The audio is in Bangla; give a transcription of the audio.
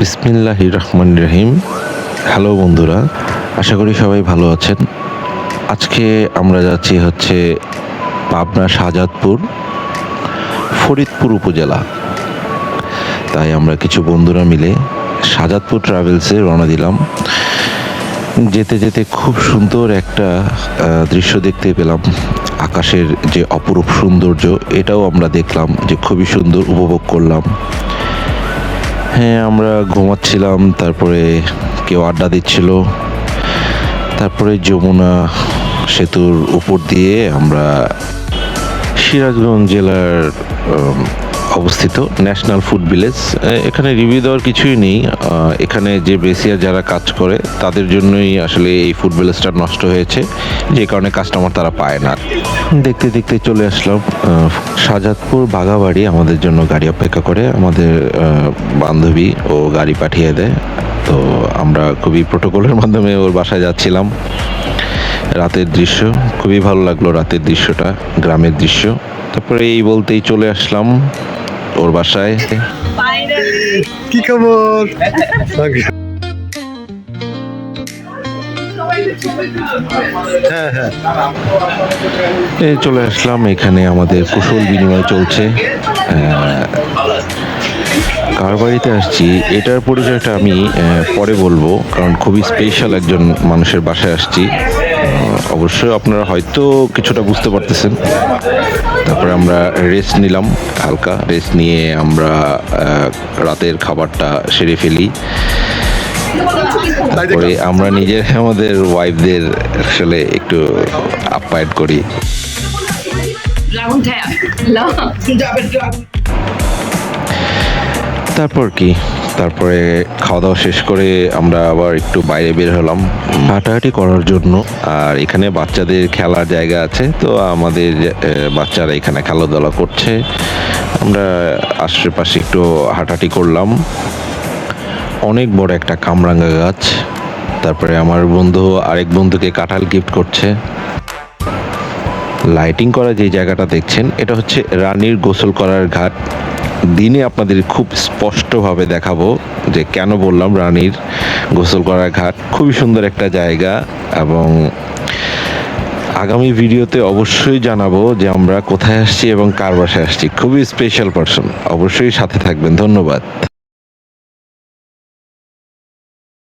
বিসমিল্লাহ রহমান রহিম। হ্যালো বন্ধুরা, আশা করি সবাই ভালো আছেন। আজকে আমরা যাচ্ছি হচ্ছে পাবনা শাহজাদপুর, ফরিদপুর উপজেলা। তাই আমরা কিছু বন্ধুরা মিলে শাহজাদপুর ট্রাভেলসে রওনা দিলাম। যেতে যেতে খুব সুন্দর একটা দৃশ্য দেখতে পেলাম। আকাশের যে অপরূপ সৌন্দর্য, এটাও আমরা দেখলাম যে খুবই সুন্দর, উপভোগ করলাম। হ্যাঁ আমরা ঘুমাচ্ছিলাম, তারপরে কেউ আড্ডা দিচ্ছিল। তারপরে যমুনা সেতুর উপর দিয়ে আমরা সিরাজগঞ্জ জেলার অবস্থিত ন্যাশনাল ফুড ভিলেজ এখানে রিভিউ দেওয়ার কিছুই নেই। এখানে যে বেসিয়ার যারা কাজ করে, তাদের জন্যই আসলে এই ফুড ভিলেজটা নষ্ট হয়েছে। যে কারণে কাস্টমার তারা পায় না। দেখতে দেখতে চলে আসলাম শাহজাদপুর বাগাবাড়ি আমাদের জন্য গাড়ি অপেক্ষা করে। আমাদের বান্ধবী ও গাড়ি পাঠিয়ে দেয়। তো আমরা খুবই প্রোটোকলের মাধ্যমে ওর বাসায় যাচ্ছিলাম। রাতের দৃশ্য খুবই ভালো লাগল রাতের দৃশ্যটা গ্রামের দৃশ্য। তারপরে এই বলতেই চলে আসলাম ওর বাসায়। কি খবর? হ্যাঁ হ্যাঁ চলে আসলাম, এখানে আমাদের কুশল বিনিময় চলছে। কার বাড়িতে আসছি? এটার পরিচয়টা আমি পরে বলব, কারণ খুবই স্পেশাল একজন মানুষের বাসায় আসছি। অবশ্যই আপনারা হয়তো কিছুটা বুঝতে পারতেছেন। তারপরে আমরা রেস্ট নিলাম, হালকা রেস্ট নিয়ে আমরা রাতের খাবারটা সেরে ফেলি। তারপরে আমরা নিজের আমাদের ওয়াইফদের আসলে একটু আপ্যায়ন করি. তারপর কি? তারপরে খাওয়া দাওয়া শেষ করে আমরা আবার একটু বাইরে বের হলাম। হাঁটাহাঁটি করার জন্য। আর এখানে বাচ্চাদের খেলার জায়গা আছে তো আমাদের বাচ্চারা এখানে খেলাধুলা করছে। আমরা আশেপাশে একটু হাঁটাহাঁটি করলাম। অনেক বড় একটা কামরাঙ্গা গাছ। তারপরে আমার বন্ধু আরেক বন্ধুকে কাঁঠাল গিফট করছে। লাইটিং করা যে জায়গাটা দেখছেন, এটা হচ্ছে রানীর গোসল করার ঘাট। দিনে আপনাদের খুব স্পষ্টভাবে দেখাবো যে কেন বললাম রানীর গোসল করার ঘাট। খুবই সুন্দর একটা জায়গা এবং আগামী ভিডিওতে অবশ্যই জানাব যে আমরা কোথায় আসছি এবং কার বাসায় আসছি। খুবই স্পেশাল পার্সন অবশ্যই সাথে থাকবেন। ধন্যবাদ।